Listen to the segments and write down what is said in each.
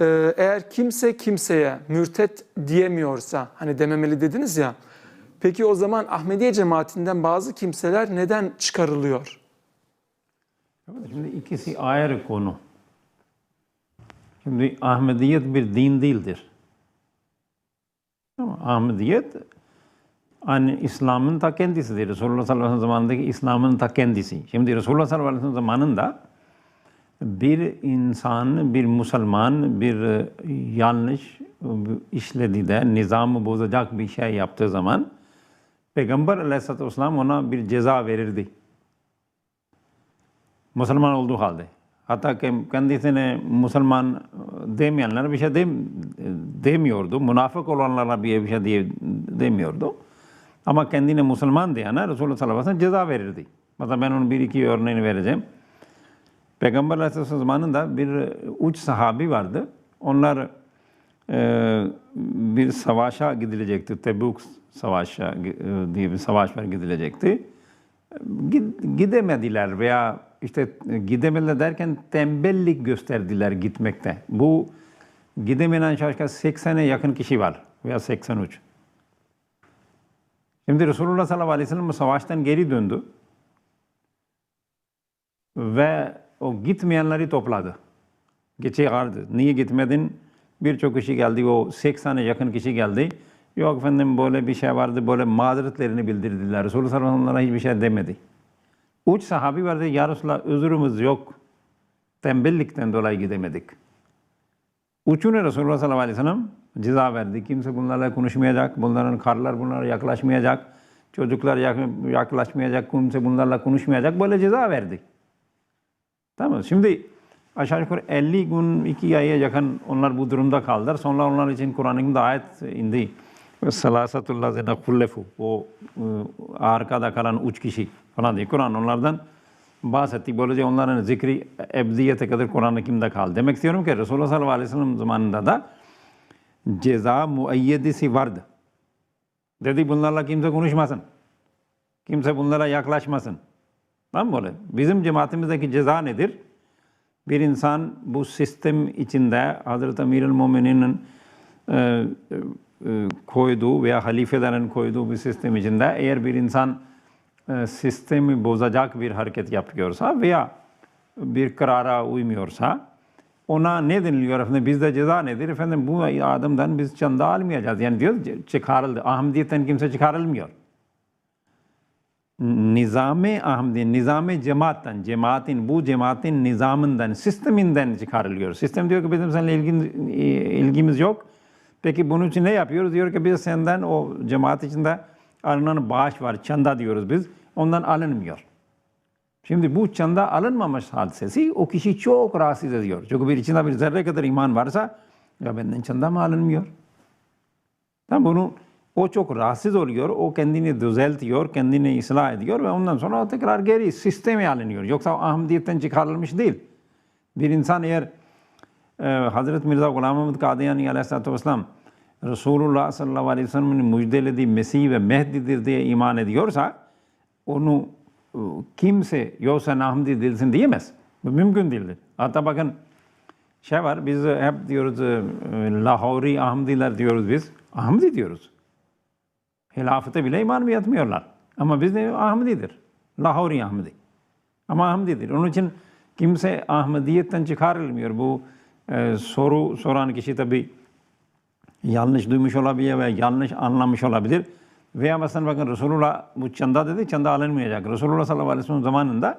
e, eğer kimse kimseye mürtet diyemiyorsa hani dememeli dediniz ya. Peki o zaman Ahmediye cemaatinden bazı kimseler neden çıkarılıyor? Şimdi ikisi ayrı konu. Şimdi Ahmediyet bir din değildir. Ama Ahmediyet hani İslam'ın ta kendisidir. Resulullah sallallahu aleyhi ve sellem zamanındaki İslam'ın ta kendisi. Şimdi Resulullah sallallahu aleyhi ve sellem zamanında bir insan, bir Müslüman bir e, yanlış işlediği de nizamı bozacak bir şey yaptığı zaman Peygamber aleyhissalatü vesselam ona bir ceza verirdi. Müslüman olduğu halde. Hatta kendisine Müslüman demeyenlere bir şey dem, demiyordu. Münafık olanlara bir şey diye demiyordu. Ama kendine Müslüman diyene Resulullah sallallahu aleyhi ve sellem ceza verirdi. Mesela ben onun bir iki örneğini vereceğim. Peygamber Aleyhisselam zamanında bir uç sahabi vardı. Onlar e, bir savaşa gidilecekti. Tebuk savaşa e, diye bir savaş var gidilecekti. Gidemediler veya işte gidemediler derken tembellik gösterdiler gitmekte. Bu gidemeyen şaşka 80'e yakın kişi var veya 83. Şimdi Resulullah sallallahu aleyhi ve sellem savaştan geri döndü. Ve o gitmeyenleri topladı. Geçe vardı. Niye gitmedin? Birçok kişi geldi. O 80'e yakın kişi geldi. Yok efendim böyle bir şey vardı. Böyle mazeretlerini bildirdiler. Resulullah sallallahu aleyhi ve hiçbir şey demedi. Uç sahabi vardı. Ya Resulallah özürümüz yok. Tembellikten dolayı gidemedik. Uçuna Resulullah sallallahu aleyhi ve sellem ceza verdi. Kimse bunlarla konuşmayacak. Bunların karlar bunlara yaklaşmayacak. Çocuklar yaklaşmayacak. Kimse bunlarla konuşmayacak. Böyle ceza verdi. Tamam Şimdi aşağı yukarı 50 gün, 2 aya yakın onlar bu durumda kaldılar. Sonra onlar için Kur'an-ı ayet indi. Salasatullah zina kullefu. O arkada kalan üç kişi falan diye. Kur'an onlardan bahsetti. Böylece onların zikri ebdiyete kadar Kur'an-ı Kerim'de kaldı. Demek istiyorum ki Resulullah sallallahu aleyhi ve sellem zamanında da ceza muayyedisi vardı. Dedi bunlarla kimse konuşmasın. Kimse bunlara yaklaşmasın. Tamam mı? Bizim cemaatimizdeki ceza nedir? Bir insan bu sistem içinde Hazreti Emirül Mumininin e, e, koyduğu veya halifelerin koyduğu bir sistem içinde eğer bir insan e, sistemi bozacak bir hareket yapıyorsa veya bir karara uymuyorsa ona ne deniliyor efendim? Bizde ceza nedir? Efendim bu adamdan biz çanda almayacağız. Yani diyor çıkarıldı. Ahmediyetten kimse çıkarılmıyor. Nizame Ahmedi, nizame cemaatten, cemaatin, bu cemaatin nizamından, sisteminden çıkarılıyor. Sistem diyor ki bizim seninle ilgin, ilgimiz yok. Peki bunun için ne yapıyoruz? Diyor ki biz senden o cemaat içinde alınan bağış var, çanda diyoruz biz. Ondan alınmıyor. Şimdi bu çanda alınmamış hadisesi o kişi çok rahatsız ediyor. Çünkü bir içinde bir zerre kadar iman varsa ya benden çanda mı alınmıyor? Tam bunu o çok rahatsız oluyor. O kendini düzeltiyor, kendini ıslah ediyor ve ondan sonra tekrar geri sisteme alınıyor. Yoksa Ahmediyetten çıkarılmış değil. Bir insan eğer e, Hazreti Mirza Ghulam Ahmed Kadiyani Aleyhisselatü Vesselam Resulullah sallallahu aleyhi ve sellem'in müjdelediği Mesih ve Mehdi'dir diye iman ediyorsa onu e, kimse yoksa Ahmedi değilsin diyemez. Bu mümkün değildir. Hatta bakın şey var biz hep diyoruz e, Lahori Ahmediler diyoruz biz. Ahmedi diyoruz. Hilafete bile iman etmiyorlar. Ama biz de Ahmedidir. Lahori Ahmedi. Ama Ahmedidir. Onun için kimse Ahmediyetten çıkarılmıyor. Bu e, soru soran kişi tabi yanlış duymuş olabilir ve yanlış anlamış olabilir. Veya mesela bakın Resulullah bu çanda dedi, çanda alınmayacak. Resulullah sallallahu aleyhi ve sellem zamanında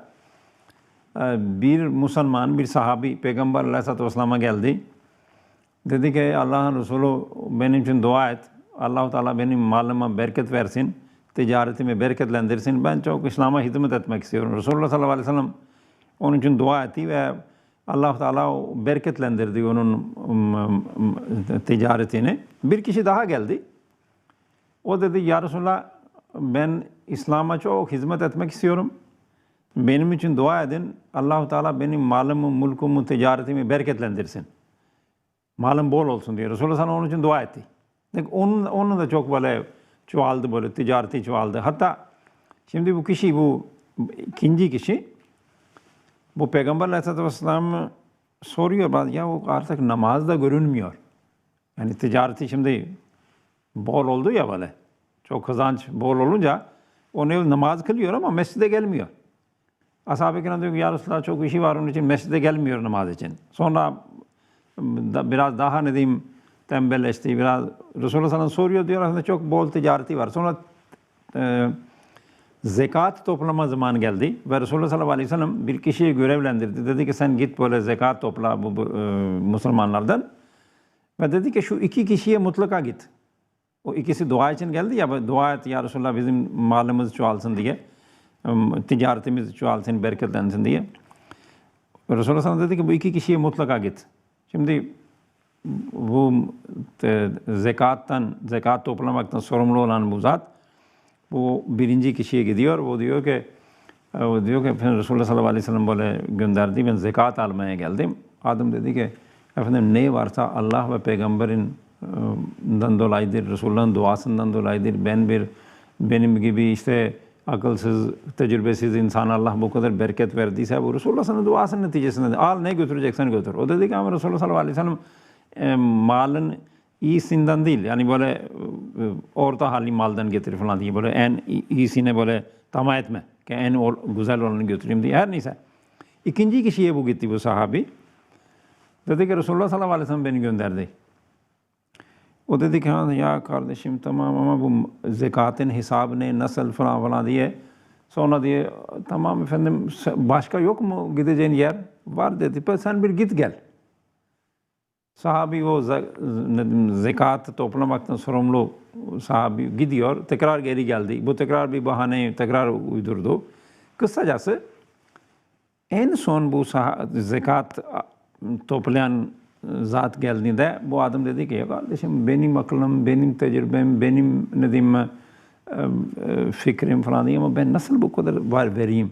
e, bir Müslüman, bir sahabi Peygamber aleyhissalatü vesselam'a geldi. Dedi ki Allah'ın Resulü benim için dua et. Allah Teala benim malıma bereket versin, ticaretimi bereketlendirsin. Ben çok İslam'a hizmet etmek istiyorum. Resulullah sallallahu aleyhi ve sellem onun için dua etti ve Allah Teala bereketlendirdi onun ticaretini. Bir kişi daha geldi. O dedi ya Resulallah ben İslam'a çok hizmet etmek istiyorum. Benim için dua edin. allah Teala benim malımı, mülkümü, ticaretimi bereketlendirsin. Malım bol olsun diye. Resulullah sana onun için dua etti. Onun, onun da çok böyle çoğaldı böyle ticareti çoğaldı. Hatta şimdi bu kişi bu ikinci kişi bu Peygamber Aleyhisselatü Vesselam soruyor ya o artık namazda görünmüyor. Yani ticareti şimdi bol oldu ya böyle. Çok kazanç bol olunca o ne namaz kılıyor ama mescide gelmiyor. Ashab-ı kiram diyor ki ya Resulallah çok işi var onun için mescide gelmiyor namaz için. Sonra da, biraz daha ne diyeyim tembelleşti. Biraz Resulullah sana soruyor diyor aslında çok bol ticareti var. Sonra e, zekat toplama zamanı geldi ve Resulullah sallallahu aleyhi ve sellem bir kişiyi görevlendirdi. Dedi ki sen git böyle zekat topla bu, bu e, Müslümanlardan. Ve dedi ki şu iki kişiye mutlaka git. O ikisi dua için geldi ya dua et ya Resulallah bizim malımız çoğalsın diye. Ticaretimiz çoğalsın, bereketlensin diye. Resulullah sana dedi ki bu iki kişiye mutlaka git. Şimdi bu e, zekattan, zekat toplamaktan sorumlu olan bu zat bu birinci kişiye gidiyor. O diyor ki o diyor ki efendim Resulullah sallallahu aleyhi ve sellem böyle gönderdi. Ben zekat almaya geldim. Adam dedi ki efendim ne varsa Allah ve peygamberin e, dan dolayıdır, Resulullah'ın duasından dolayıdır. Ben bir benim gibi işte akılsız, tecrübesiz insan Allah bu kadar bereket verdiyse bu Resulullah sana duasının neticesinde al ne götüreceksen götür. O dedi ki ama Resulullah sallallahu aleyhi ve sellem e, malın iyisinden değil. Yani böyle e, orta hali maldan getir falan diye böyle en iyisine böyle tamah etme. Ki en ol- güzel olanı götüreyim diye. Her neyse. İkinci kişiye bu gitti bu sahabi. Dedi ki Resulullah sallallahu aleyhi ve sellem beni gönderdi. O dedi ki "Ha, ya kardeşim tamam ama bu zekatın hesabı ne, nasıl falan falan diye. Sonra diye tamam efendim başka yok mu gideceğin yer? Var dedi. "Pe Sen bir git gel. Sahabi o ze- ne diyeyim, zekat toplamaktan sorumlu sahabi gidiyor. Tekrar geri geldi. Bu tekrar bir bahane tekrar uydurdu. Kısacası en son bu zekat toplayan zat geldiğinde bu adam dedi ki kardeşim benim aklım, benim tecrübem, benim ne diyeyim e, e, fikrim falan değil ama ben nasıl bu kadar var vereyim?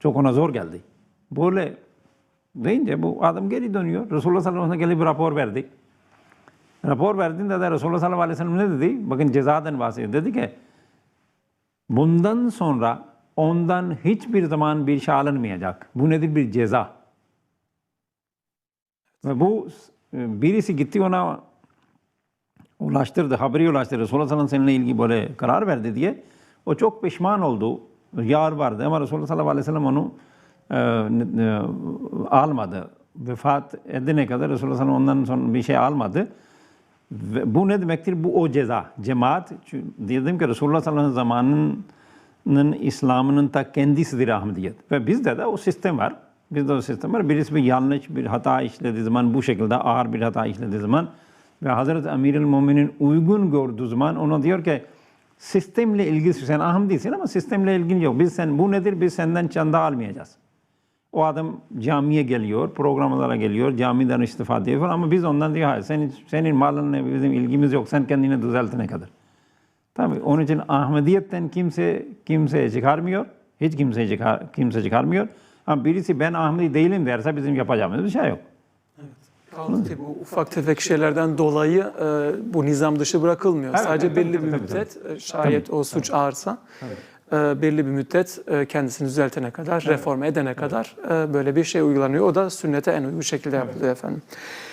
Çok ona zor geldi. Böyle deyince bu adam geri dönüyor. Resulullah sallallahu aleyhi ve sellem gelip rapor verdi. Rapor verdiğinde de Resulullah sallallahu aleyhi ve sellem ne dedi? Bakın cezadan bahsediyor. Dedi ki bundan sonra ondan hiçbir zaman bir şey alınmayacak. Bu nedir? Bir ceza. Ve bu e, birisi gitti ona ulaştırdı, haberi ulaştırdı. Resulullah sallallahu aleyhi ve sellem'le ilgili böyle karar verdi diye. O çok pişman oldu. Yar vardı ama Resulullah sallallahu aleyhi ve sellem onu almadı. Vefat edene kadar Resulullah sallallahu sellem ondan sonra bir şey almadı. Ve bu ne demektir? Bu o ceza. Cemaat, dedim ki Resulullah sallallahu aleyhi ve sellem'in zamanının İslam'ının ta kendisidir Ahmediyet. Ve bizde de o sistem var. Bizde o sistem var. Birisi bir yanlış bir hata işlediği zaman bu şekilde ağır bir hata işlediği zaman ve Hazreti Emirül Müminin uygun gördüğü zaman ona diyor ki sistemle ilgili sen ahım değilsin ama sistemle ilgin yok. Biz sen bu nedir? Biz senden çanda almayacağız. O adam camiye geliyor, programlara geliyor, camiden istifade ediyor falan ama biz ondan diyor hayır senin, senin malınla bizim ilgimiz yok. Sen kendini düzeltene kadar. Tabii onun için Ahmediyetten kimse kimseye çıkarmıyor. Hiç kimseye çıkar, kimse çıkarmıyor. Ama birisi ben Ahmedi değilim derse bizim yapacağımız bir şey yok. Kaldı ki bu ufak tefek şeylerden dolayı e, bu nizam dışı bırakılmıyor. Evet, Sadece evet, belli tabii, bir tabii, müddet, e, şayet o suç ağırsa, e, belli bir müddet e, kendisini düzeltene kadar, reform edene kadar e, böyle bir şey uygulanıyor. O da sünnete en uygun şekilde yapılıyor efendim.